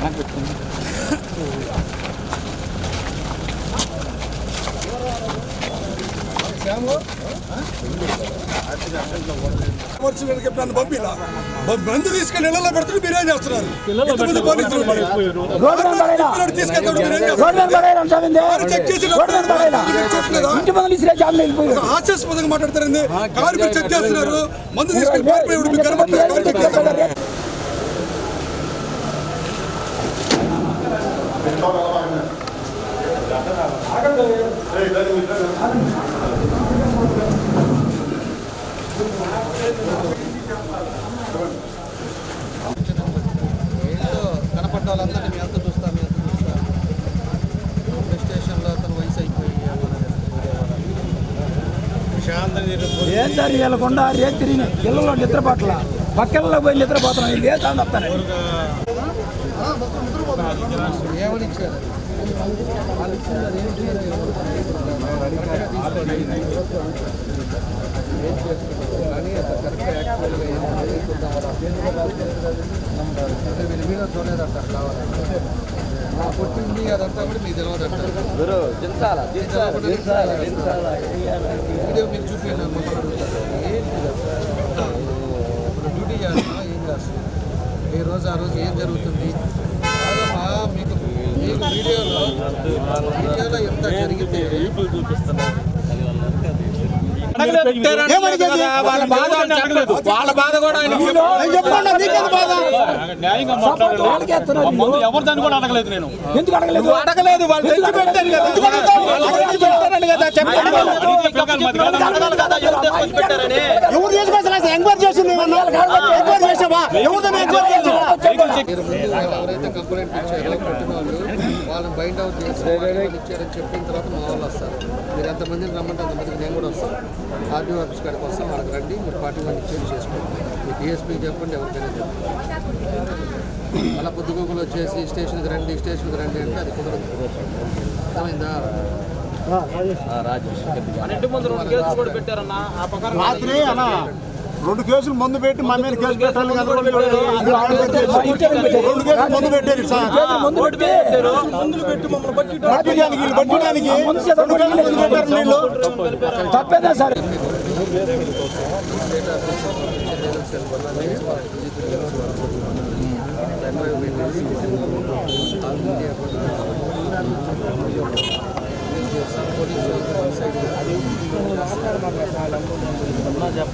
Danke. ఎప్పుడన్నా పంపిలా మందు తీసుకెళ్ళి ఇళ్ళలో పెడుతున్నారు మీరేం చేస్తున్నారు? ఎంతమంది పోలీసులు. హాస్యాస్పదంగా మాట్లాడతారండి కారు మీరు చెక్ చేస్తున్నారు. మందు తీసుకెళ్ళి పారిపోయాడు మీకు కనబడతారు కారు చెక్ చేస్తారు ఏంటో కనపడ్డ వాళ్ళందరినీ మీ అంత చూస్తా మీ అంత చూస్తా పోలీస్ స్టేషన్లో అతను వయసు అయిపోయి ఏం వెళ్ళకుండా వీళ్ళకుండా ఇళ్ళలో నిద్రపట్ల పక్కల్లో పోయి నిద్రపోతున్నాం ఇది ఏ తాను వస్తాను పుట్టింది అదంతా కూడా మీకు తెలియదంట వీడియో మీకు చూపించాను ఇప్పుడు డ్యూటీ చేస్తున్నా ఏం చేస్తాం ఏ రోజు ఆ రోజు ఏం జరుగుతుంది? వీడియోలో వీడియోలో ఎంత జరిగితే వాళ్ళ బాధ వాళ్ళ బాధ కూడా కూడా అడగలేదు నేను. ఎందుకు అడగలేదు? అడగలేదు వాళ్ళు తెచ్చి పెట్టారు కదా. ఎవరు ఎంక్వైరీ చేసింది? ఎంక్వైరీ చేసావా ఎవరితో కంప్లైంట్ ఇచ్చారో వాళ్ళని బైండ్ అవుట్ చేసి ఇచ్చారని చెప్పిన తర్వాత మా వాళ్ళు వస్తారు. మీరు ఎంతమందిని రమ్మంటే అంతమందికి నేను కూడా వస్తాను. ఆర్డీఓ ఆఫీస్ కాడికి వస్తాం వాళ్ళకి రండి మీరు పార్టీ వాళ్ళు ఇచ్చేది చేసుకోండి. మీ డిఎస్పీకి చెప్పండి ఎవరికైనా చెప్పండి. అలా పొద్దుగూకులు వచ్చేసి స్టేషన్కి రండి స్టేషన్కి రండి అంటే అది కుదరదు. అర్థమైందా? అన్న రెండు కేసులు మందు పెట్టి మా మీద కేసు పెట్టాలి కదా రెండు కేసులు మందు పెట్టారు సార్. ముందు పెట్టి పట్టడానికి వీళ్ళు పట్టడానికి రెండు కేసులు మందు పెట్టారు వీళ్ళు తప్పేదా sir state office legal cell వల్ల చేసి వాళ్ళకి విజిట్ చేసి వాళ్ళు environment all India police side Kavya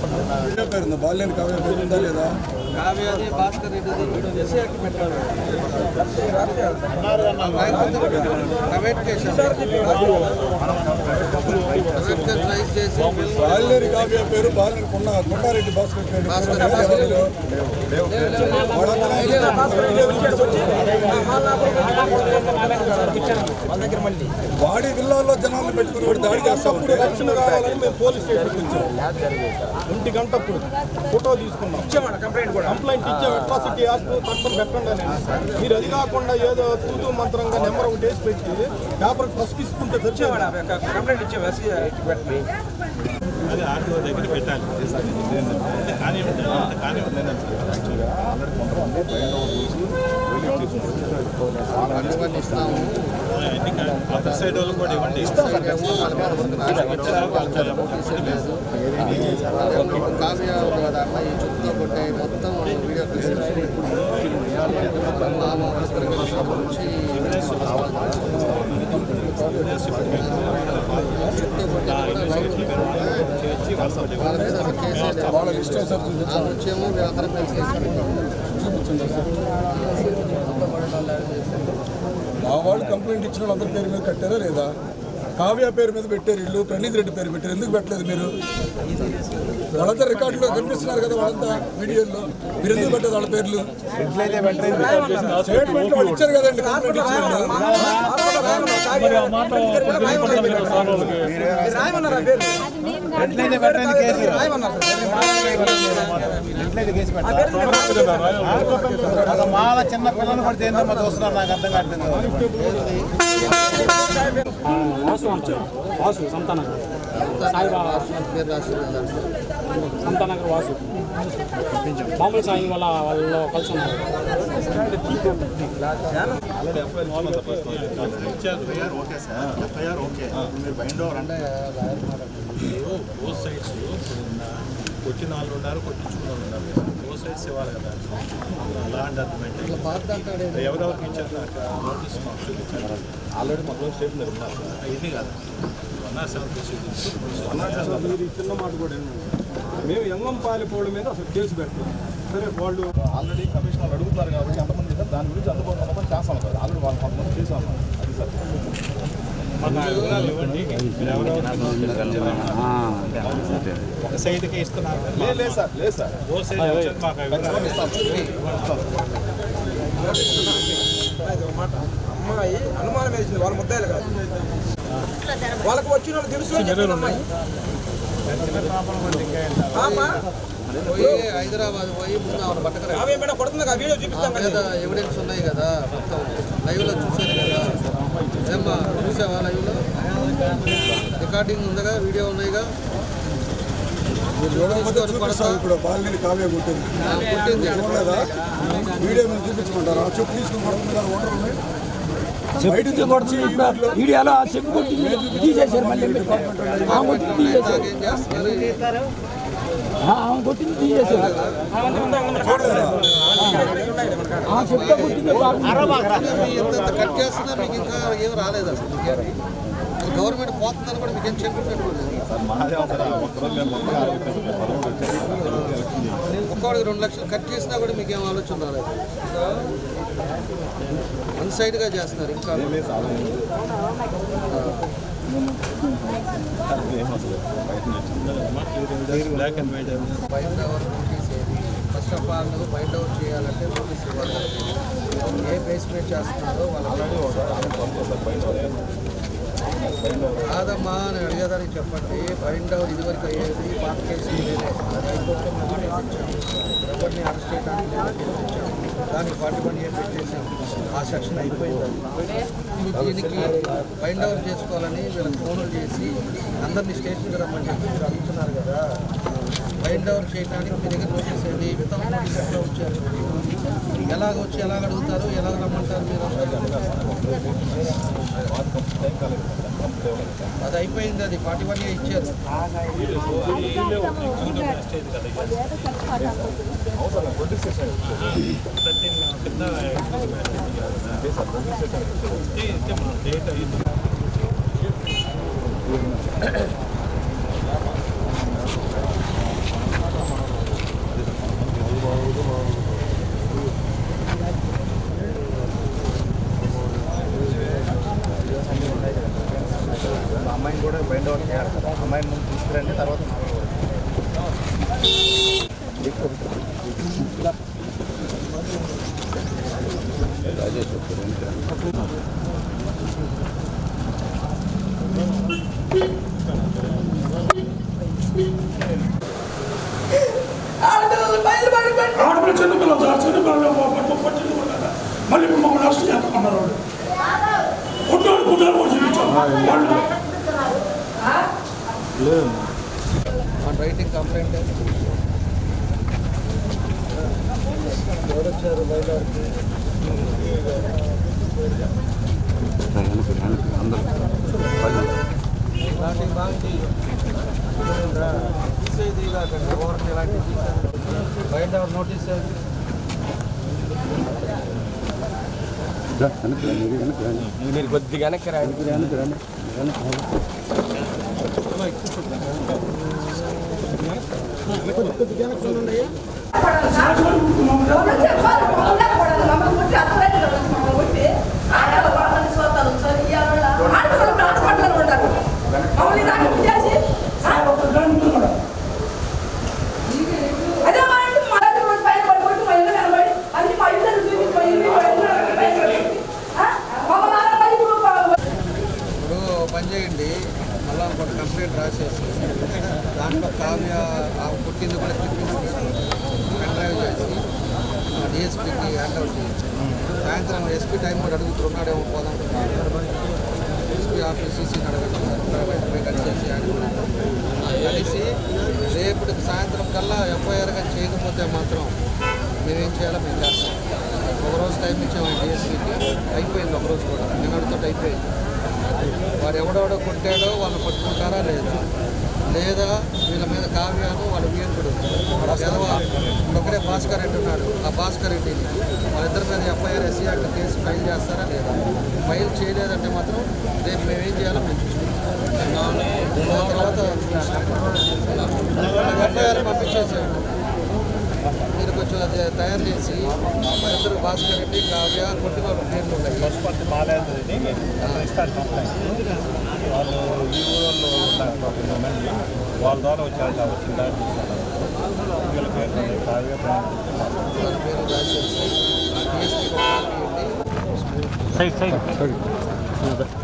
పేరు కావ్య పేరు ఉందా లేదా కావ్యాది భాస్కర్ రెడ్డి ఎస్ఐకి పెట్టాడు ప్రైవేట్ చేసి కావ్య పేరు కొండారెడ్డి భాస్కర్ వాడి విల్లాల్లో జనాలను పెట్టుకుని దాడి చేస్తాం రక్షణ కావాలని మేము ఒంటి గంట ఫోటో తీసుకున్నాం. కంప్లైంట్ కూడా? కంప్లైంట్ ఇచ్చాం అట్రాసిటీ యాక్ట్ తక్కువ పెట్టండి మీరు అది కాకుండా ఏదో తూతూ మంత్రంగా నెంబర్ ఒకటి వేసి పెట్టి పేపర్ ఫస్ట్ తీసుకుంటే కంప్లైంట్ ఇచ్చాం అది ఆర్టీఓ దగ్గర పెట్టాలి. కానీ కానీ యాక్చువల్గా ఆల్రెడీ కొంతమంది బయట చూసి ఇస్తాము అదర్ సైడ్ వాళ్ళు కూడా ఇవ్వండి ఏమో వాళ్ళ మీద వాళ్ళ మీద లేదు కావ్య అమ్మాయి చుట్టూ కొట్టే మొత్తం వీడియో క్లిప్స్ నుంచి వాళ్ళ మీద అసలు వచ్చేమో మా వాళ్ళు కంప్లైంట్ ఇచ్చిన వాళ్ళు అందరి పేరు మీద కట్టారా లేదా? కావ్య పేరు మీద పెట్టారు ఇల్లు ప్రణీత్ రెడ్డి పేరు పెట్టారు. ఎందుకు పెట్టలేదు మీరు? వాళ్ళంతా రికార్డులో కనిపిస్తున్నారు కదా వాళ్ళంతా వీడియోల్లో మీరు ఎందుకు పెట్టలేదు వాళ్ళ పేర్లు? స్టేట్మెంట్ వాళ్ళు ఇచ్చారు కదండి కంప్లైంట్ ఇచ్చారు. తెలియపడలేదు సార్ వాళ్ళకి మాల చిన్న పిల్లలు పడితే ఏందమ్మా చూస్తున్నారు నాకు అర్థం కావట్లేదు. వాసు అంటారు వాసు సంతానం వాసు అని పేరు రాసింది దాంట్లో సంతానగర్ వాసు. మామూలు సాయి వాళ్ళ వాళ్ళు కలిసి ఉన్నారు. Okay sir. FIR okay. మీరు బైండ్ ఓవర్ అంటే కొట్టిన వాళ్ళు ఉన్నారు కొట్టించుకున్న వాళ్ళు ఉన్నారు బోత్ సైడ్స్ ఇవ్వాలి కదా అలాంటి పాత అంటాడు ఎవరెవరికి ఇచ్చారు నాకు నోటీస్ మాకు చూపించారు. ఆల్రెడీ మొత్తం స్టేషన్ ఉన్నారు. ఇది కాదు. వన్ ఆర్ సెవెన్ మీరు ఈ చిన్న మాట కూడా. మేము ఎంగంపాలి పౌడ మీద అసలు కేసు పెట్టాం సరే వాళ్ళు ఆల్రెడీ కమిషనర్ అడుగుతున్నారు కాబట్టి ఎంతమంది దాని గురించి అందుబాటులో ఉన్నప్పుడు చేస్తాం సార్ ఆల్రెడీ వాళ్ళు కొంతమంది చేసాం అది సార్. ఒక సైడ్కి ఇస్తున్నారు లేదు సార్ లేదు సార్ మాట అమ్మాయి అనుమానం వేసింది వాళ్ళ ముద్దాయిలు కాదు వాళ్ళకి వచ్చిన వాళ్ళు తెలుసు అమ్మాయి పోయి హైదరాబాద్ పోయి ముందు పట్టకరా ఆమె ఏమైనా కొడుతుంది? వీడియో చూపిస్తాం కదా. ఎవిడెన్స్ ఉన్నాయి కదా మొత్తం. లైవ్లో చూసాను కదా. ఏమ్మా చూసావా లైవ్లో? రికార్డింగ్ ఉందిగా వీడియో ఉన్నాయిగా? మీరు ఇప్పుడు బాలిని కావ్య కొట్టింది. వీడియో మీద చూపించమంటారా చెప్పు తీసుకుని ఓటర్లు చెప్పింది కొడుతుంది ఇప్పుడు వీడియోలో ఆ చెప్పు కొట్టి తీసేశారు మళ్ళీ తీసేశారు. ఆమె కొట్టింది ఆ కొట్టింది కట్ చేస్తున్నా మీకు ఇంకా ఏం రాలేదు అసలు గవర్నమెంట్ పోతుందని కూడా మీకు ఏం సార్ మాదే రెండు లక్షలు కట్ చేసినా కూడా మీకేం ఆలోచన రాలేదు. వన్ సైడ్గా చేస్తున్నారు ఇంకా. Black and white bind over notice ఏది first of all bind over చేయాలంటే నోటీస్ ఇవ్వాలి ఏ బేస్మెంట్ చేస్తున్నారో వాళ్ళ కాదమ్మా నేను అడిగేదానికి చెప్పండి. బైండ్ ఓవర్ ఇదివరకు అయ్యేది పాత కేసు ఎవరిని అరెస్ట్ చేయడానికి దానికి ఫార్టీ వన్ ఇయర్ పెట్టేసాం ఆ సెక్షన్ అయిపోయింది. దీనికి బైండ్ ఓవర్ చేసుకోవాలని వీళ్ళకి ఫోన్లు చేసి అందరినీ స్టేషన్కి రమ్మని చెప్పి మీరు అడుగుతున్నారు కదా. బైండ్ ఓవర్ చేయడానికి మీ దగ్గర నోటీస్ ఏంటి వితౌట్ వచ్చారు? ఎలాగ వచ్చి ఎలాగ అడుగుతారు? ఎలాగ రమ్మంటారు మీరు? అది అయిపోయింది అది ఫార్టీ వన్ ఇచ్చారు. డేట్ అయ్యింది అమ్మాయిని కూడా బైండ్ అవుట్ చేయాలి కదా అమ్మాయిని ముందు తీసుకురండి తర్వాత ఆడపిల్ల చిన్నపిల్లలు సార్ చిన్నపిల్లలు పట్టింది కూడా మళ్ళీ ఇప్పుడు మమ్మల్ని అరెస్ట్ చేస్తామన్నారు వాళ్ళు. పుట్టాడు పుట్టాడు కూడా చూపించాం వాళ్ళు రైటింగ్ కంప్లైంట్ ఎవరు వచ్చారు బయట ఇలాంటి బాగుంది తీసేది కాకండి ఎవరికి ఇలాంటివి తీసేది బయట నోటీస్ మీరు కొద్దిగా వెనక్కి రండి ఇప్పుడు లేదా వీళ్ళ మీద కావ్యాను వాళ్ళ వీరుడు ఎదవ ఒకరే భాస్కర్ రెడ్డి ఉన్నాడు. ఆ భాస్కర్ రెడ్డిని వాళ్ళిద్దరి మీద FIR SC act case file చేస్తారా లేదా? ఫైల్ చేయలేదంటే మాత్రం రేపు మేమేం చేయాలో మేము చూసుకుంటాం. తర్వాత ఎఫ్ఐఆర్ పంపించేసాడు మీరు కొంచెం అది తయారు చేసి ఇద్దరు భాస్కర్ రెడ్డి కావ్య కొట్టి పేర్లు ఉన్నాయి. వాళ్ళు ఈ ఊళ్ళో ఉన్నారు ఒక కొంతమంది వాళ్ళ ద్వారా వచ్చారు వచ్చిందా. వీళ్ళ పేరు ఉన్నాయి. కావ్య ప్రణీత్. వాళ్ళ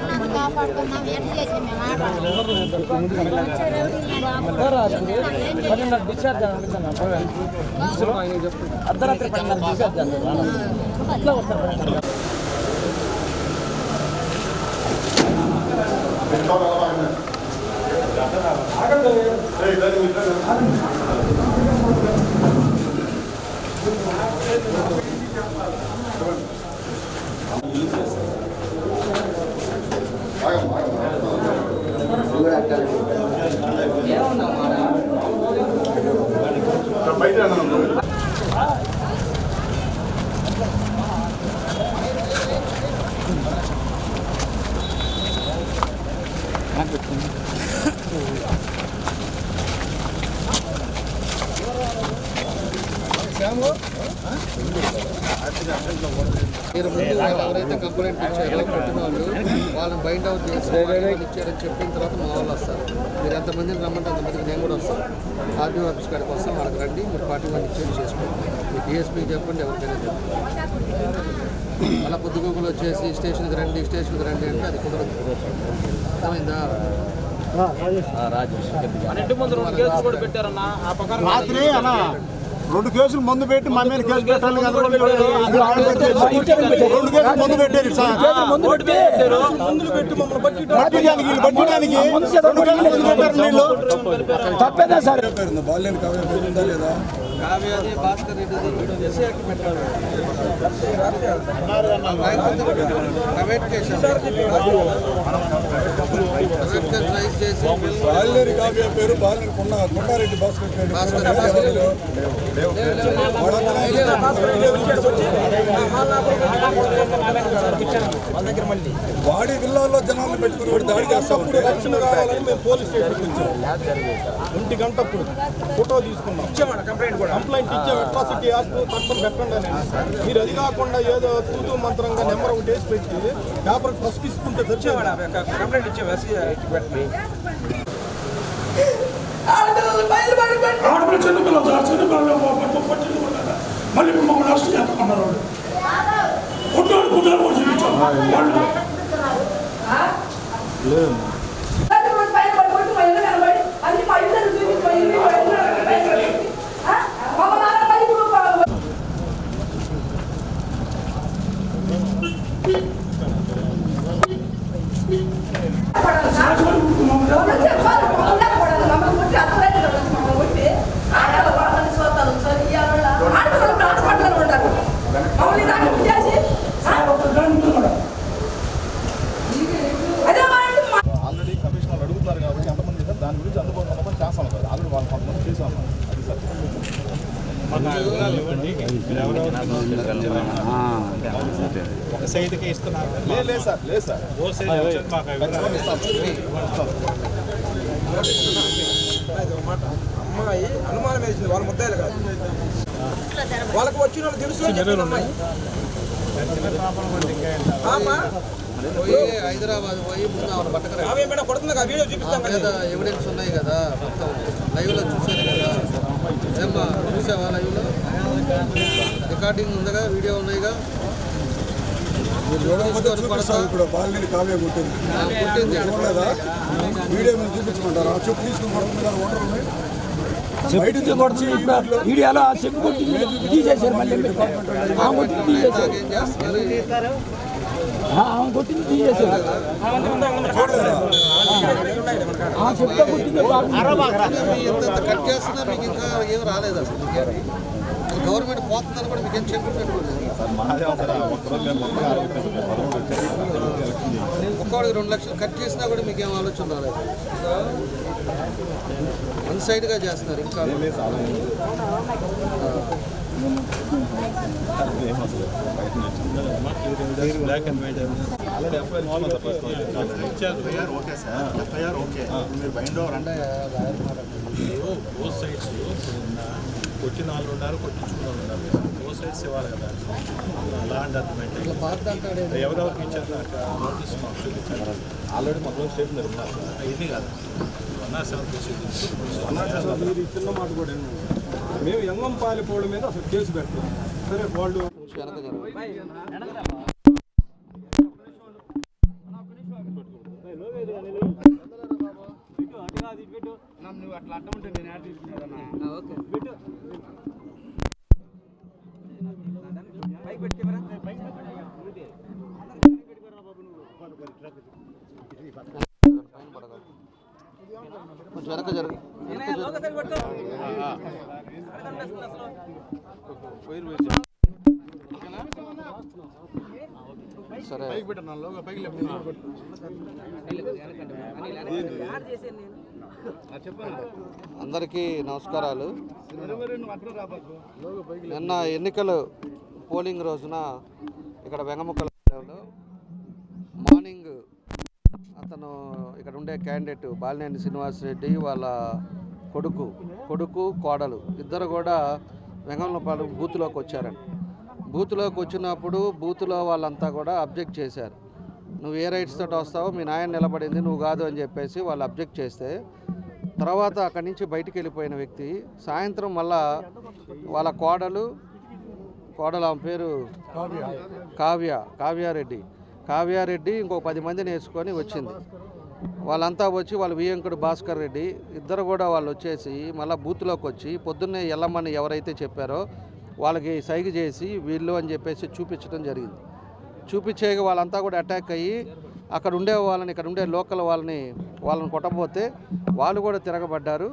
కాపాడుకున్నాం ఎట్లా చేసి డిశ్చార్జ్ అర్ధరాత్రి అట్లా వస్తారు మీరు ముందు ఎవరైతే కంప్లైంట్ ఇచ్చారో కొట్టిన వాళ్ళు వాళ్ళని బైండ్ అవుట్ చేసి ఇచ్చారని చెప్పిన తర్వాత మా వాళ్ళు వస్తారు. మీరు ఎంతమందిని రమ్మంటే అంతమందికి నేను కూడా వస్తాను. ఆర్టీఓ ఆఫీస్ కాడికి వస్తాం వాళ్ళకి రండి. మీరు పార్టీ వాళ్ళు ఇచ్చేది చేసుకోండి. మీ డిఎస్పీకి చెప్పండి ఎవరికైనా చెప్పండి. అలా పొద్దుగూకులు వచ్చేసి స్టేషన్కి రండి స్టేషన్కి రండి అంటే అది కుదరదు. అర్థమైందా? ఇంటి ముందు రెండు కేసులు కూడా పెట్టారన్న. ఆ ప్రకారం రాత్రి అన్న. రెండు కేసులు ముందు పెట్టి మా మీద కేసు పెట్టాలి కదా రెండు కేసులు ముందు పెట్టారు పట్టడానికి రెండు కేసులు ముందు పెట్టారు వీళ్ళు తప్పేదా సార్ పేరు ఉందా లేదా కావ్యాది భాస్కర్ రెడ్డిది పెట్టాడు. ప్రైవేట్ కేసు రైజ్ చేసి కావ్య పేరు బాల్యని కొండ కొండారెడ్డి భాస్కర్ పేరు. భాస్కర్ వాడి విల్లాల్లో జనాలు పెట్టుకుని దాడి చేస్తాడు రక్షణ కావాలని మేము పోలీస్ స్టేషన్కి వచ్చాం. ఒంటి గంట అప్పుడు ఫోటో తీసుకున్నాం. ఇచ్చామండి కంప్లైంట్ కూడా కంప్లైంట్ ఇచ్చాం. అట్రాసిటీ యాక్ట్ తక్కువ పెట్టండి అని. మీరు అది కాకుండా ఏదో తూతూ మంత్రంగా నెంబర్ ఒకటి వేసి పెట్టి పేపర్ ఫస్ట్ తీసుకుంటే తెచ్చామండి కంప్లైంట్ ఇచ్చాము ఎస్సీ పెట్టి ఆడపిల్ల చిన్నపిల్లలు అరెస్ట్ చిన్నపిల్లలు వాళ్ళు. కూడా కదా మళ్ళీ ఇప్పుడు మమ్మల్ని అరెస్ట్ చేస్తామన్నారు వాళ్ళు కొట్టాడు కుట్టాడు కూడా చూపించాం వాళ్ళు ఆల్రెడీ కమిషనర్ అడుగుతారు కాబట్టి ఎంతమంది చేశారు దాని గురించి అందుబాటులో మొత్తం చేస్తాం కదా ఆల్రెడీ వాళ్ళు కొంతమంది చేసాం అది సార్ ఒక సైడ్కి ఇస్తున్నారు. లేదు సార్ సార్. ఓ సైడ్ అమ్మాయి అనుమానం వేసింది. వాళ్ళ ముద్దాయిలు కాదు. వాళ్ళకి వచ్చిన వాళ్ళు తెలుసు అమ్మాయి. హైదరాబాద్ పోయి ముందు ఆవిడ పట్టకరా ఆమె కొడుతుంది? ఆ వీడియో చూపిస్తాం కదా. ఎవిడెన్స్ ఉన్నాయి కదా మొత్తం. లైవ్లో చూసాను కదా. ఏమ్మా చూసావా లైవ్లో రికార్డింగ్ ఉందిగా వీడియో ఉన్నాయిగా ఇప్పుడు బాలిని కావ్య కొట్టింది. చూడలేదా? వీడియో మీరు చెప్పు తీసుకుని ఓటర్ వీడియోలో ఆ చెప్పు కొట్టి తీసేశారు మళ్ళీ. తీసేశారు. ఆమె కొట్టింది తీసేశారు ఆ చెప్తే కొట్టింది బాబు. మీ ఎంత ఎంత కట్ చేస్తున్నా మీకు ఇంకా ఏం రాలేదు అసలు గవర్నమెంట్ పోతుందని కూడా మీకేం చెక్ పెట్టుకోలేదు ఒక్కోడికి రెండు లక్షలు కట్ చేసినా కూడా మీకేం ఆలోచన రాలేదు. వన్ సైడ్గా చేస్తున్నారు ఇంకా. Black and white already FIR FIR okay sir FIR okay మీరు బైండ్ ఓవర్ అంటే బోత్ సైడ్స్ కొట్టిన వాళ్ళు ఉన్నారు. కొట్టించుకున్న వాళ్ళు ఉన్నారు బోత్ సైడ్స్ ఇవ్వాలి కదా. లా అండ్ అర్థమైతే ఎవరెవరికి ఇచ్చారు నోటీస్ మాకు చూపించారు ఆల్రెడీ మొత్తం స్టేట్ మీద ఉన్నారు ఇది కాదు వన్ ఆర్ సెవెన్ ప్రొసీడింగ్స్ మీరు ఇచ్చిన చిన్న మాట కూడా మేము ఎంగం పాలిపోవడం మీద అసలు కేసు పెడతాం. సరే వాళ్ళు వెనక జరగదు కొంచెం వెనక జరుగు సరే అందరికీ నమస్కారాలు. నిన్న ఎన్నికలు పోలింగ్ రోజున ఇక్కడ వెంగముక్కల మార్నింగ్ అతను ఇక్కడ ఉండే క్యాండిడేట్ బాలినేని శ్రీనివాసరెడ్డి వాళ్ళ కొడుకు కొడుకు కోడలు ఇద్దరు కూడా వెంగంలపాడు బూత్లోకి వచ్చారండి బూత్లోకి వచ్చినప్పుడు బూత్లో వాళ్ళంతా కూడా అబ్జెక్ట్ చేశారు. నువ్వు ఏ రైట్స్ తోటి వస్తావో మీ నాయన నిలబడింది నువ్వు కాదు అని చెప్పేసి వాళ్ళు అబ్జెక్ట్ చేస్తే తర్వాత అక్కడి నుంచి బయటికి వెళ్ళిపోయిన వ్యక్తి సాయంత్రం మళ్ళా వాళ్ళ కోడలు కోడలు ఆమె పేరు కావ్య. కావ్యారెడ్డి. కావ్యారెడ్డి ఇంకో పది మందిని వేసుకొని వచ్చింది. వాళ్ళంతా వచ్చి వాళ్ళ వియంకుడు భాస్కర్ రెడ్డి ఇద్దరు కూడా వాళ్ళు వచ్చేసి మళ్ళీ బూత్లోకి వచ్చి పొద్దున్నే ఎల్లమ్మని ఎవరైతే చెప్పారో వాళ్ళకి సైగ చేసి వీళ్ళు అని చెప్పేసి చూపించడం జరిగింది. చూపించే వాళ్ళంతా కూడా అటాక్ అయ్యి అక్కడ ఉండే వాళ్ళని ఇక్కడ ఉండే లోకల్ వాళ్ళని వాళ్ళని కొట్టబోతే వాళ్ళు కూడా తిరగబడ్డారు.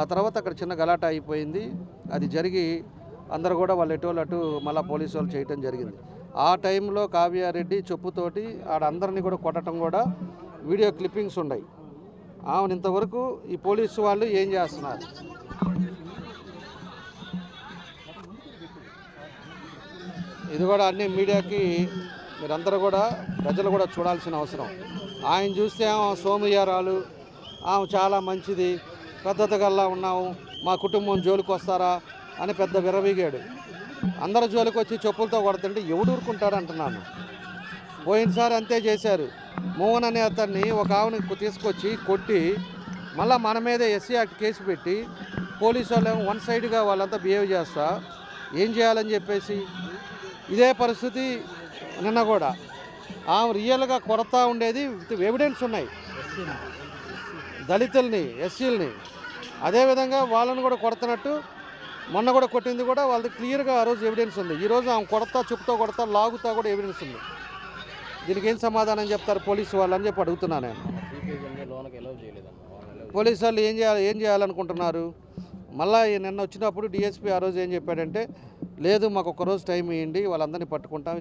ఆ తర్వాత అక్కడ చిన్న గలాట అయిపోయింది. అది జరిగి అందరు కూడా వాళ్ళు ఎటు అటు మళ్ళీ పోలీసు వాళ్ళు చేయటం జరిగింది. ఆ టైంలో కావ్యారెడ్డి చెప్పుతోటి ఆడ అందరినీ కూడా కొట్టడం కూడా వీడియో క్లిప్పింగ్స్ ఉన్నాయి. ఆమెను ఇంతవరకు ఈ పోలీసు వాళ్ళు ఏం చేస్తున్నారు? ఇది కూడా అన్ని మీడియాకి మీరందరూ కూడా ప్రజలు కూడా చూడాల్సిన అవసరం. ఆయన చూస్తే ఆమె సోమయారాలు ఆమె చాలా మంచిది పద్ధత గల్లా ఉన్నాము మా కుటుంబం జోలికి వస్తారా? అని పెద్ద విరవీగాడు అందరు జోలికి వచ్చి చెప్పులతో కొడుతుంటే ఎవడు ఊరుకుంటాడు అంటున్నాను. పోయినసారి అంతే చేశారు. మోహన్ అనే అతన్ని ఒక ఆవుని తీసుకొచ్చి కొట్టి మళ్ళీ మన మీద ఎస్సీ యాక్ట్ కేసు పెట్టి పోలీసు వాళ్ళు ఏమో వన్ సైడ్గా వాళ్ళంతా బిహేవ్ చేస్తా ఏం చేయాలని చెప్పేసి ఇదే పరిస్థితి నిన్న కూడా. ఆమె రియల్గా కొరత ఉండేది విత్ ఎవిడెన్స్ ఉన్నాయి. దళితుల్ని ఎస్సీలని. అదేవిధంగా వాళ్ళని కూడా కొడుతున్నట్టు మొన్న కూడా కొట్టింది కూడా వాళ్ళది క్లియర్గా ఆ రోజు ఎవిడెన్స్ ఉంది. ఈరోజు ఆమె కొడతా చెప్తా కొడతా లాగుతా కూడా ఎవిడెన్స్ ఉంది. దీనికి ఏం సమాధానం చెప్తారు పోలీసు వాళ్ళు అని చెప్పి అడుగుతున్నాను నేను. పోలీసు వాళ్ళు ఏం చేయాలి ఏం చేయాలనుకుంటున్నారు? మళ్ళీ నిన్న వచ్చినప్పుడు డిఎస్పీ ఆ రోజు ఏం చెప్పాడంటే లేదు మాకు ఒక రోజు టైం ఇవ్వండి వాళ్ళందరినీ పట్టుకుంటాం.